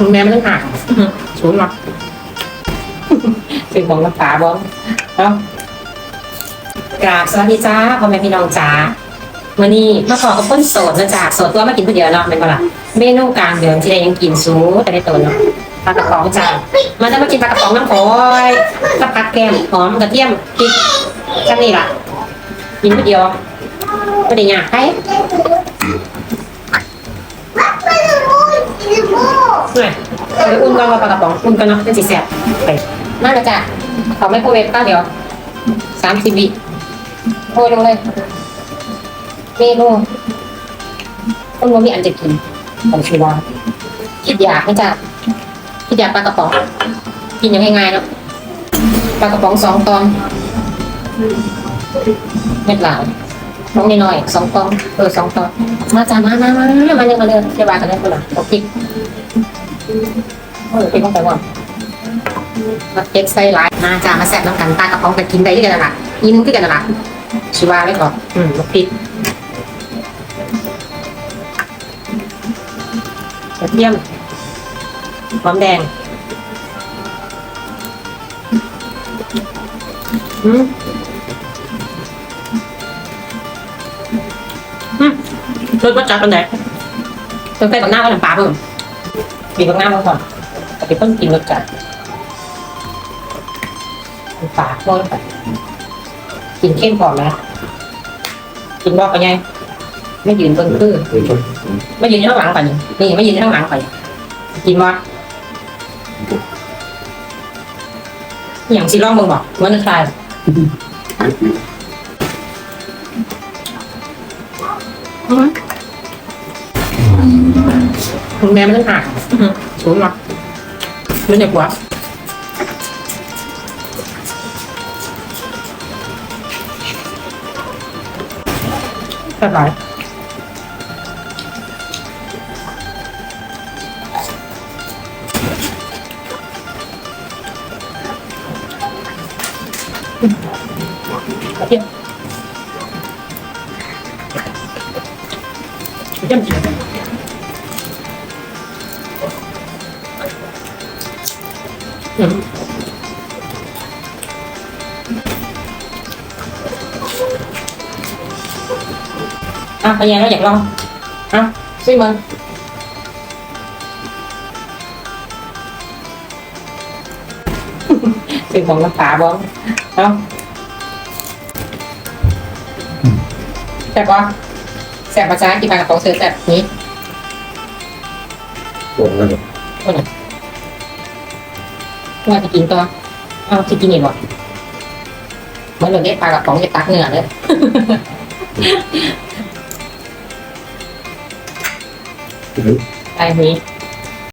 คุณแม่ไม่ต้องหักศูนย์หรอกเป็นของน้ำตาบ้องเอ้ากราบสวัสดีจ้าพ่อแม่พี่น้องจ้าวันนี้มาขอกับคนโสดนะจ๊ะโสดตัวมากินผู้เดียวเนาะเป็นเปะล่าเมนูกลางเดือนที่ได้ยังกินสูแต่ได้ตัวเนาะปลากระป๋องจ้ามาจะมากินปลากระป๋องน้ำพอยกับผักแกมหอมกระเทียมพริกแค่นี้ล่ะกินผู้เดียวไม่ได้ยากใคร เนี่ยไปอุ่นก่อนว่าปลากระป๋องอุ่นกันเนาะเป็นสีแสบไปมาแล้วจ้ะเขาไม่โครเวฟก้าเดียวสามสิบวิโอ้ยลงเลยเมนูคนว่ามีอันจะกินผมชื่อว่าคิดอยากไหมจ้ะคิดอยากปลากระป๋อง กินย่างง่ายๆเนาะปลากระป๋องสองตองเม็ดหลาน้องน้อยสองตองเออสองตองมาจ้ะมามามามาเลยมาเลยเดี๋ยววางกันเลยคนละตกพริ เออเป็นของแต่ว่ามาเก็ตไส้หลายมาจ้ามาแซ่บน้ำกันตากระป๋องกันกินได้ด้วยกันละยินคือกันนั่นละชิวาไว้ก่อนอืมลูกพริกกระเทียมหอมแดงอืมอืมรสว่าจัดเป็นไหนต้องใส่กับหน้าก็น้ำปลาเพิ่ม บีบมะนาวมาก่อนแต่เพิ่งกินรสจัดปากโน่นไปกินเข้มก่อนนะกินบอกกันยังไม่ยืนเพิ่งคือไม่ยืนข้างหลังไปนี่นี่ไม่ยืนข้างหลังไปกินว่าอย่างซีร่องมึงบอกว่านึกใคร คุณแม่ไม่ต้องหักศูนย์หรอกไม่เด็กกว่าแค่ไหนกระเทียมเทียมจริง อืมอะเป็นยังไงเราอยากลองอะซิมึงเป็นของน้ำตาบ้องเอ้าแซ่บปะแซ่บประจ้ากินปลากระป๋องเสือแซ่บนี้ Buồn lắm. คนไหน ว่าจะกินตัวเอาจะกินอีกบ่เหมือนเราได้ปลากระป๋องจะตักเนื้อเลย Ừ. ไอ้นี้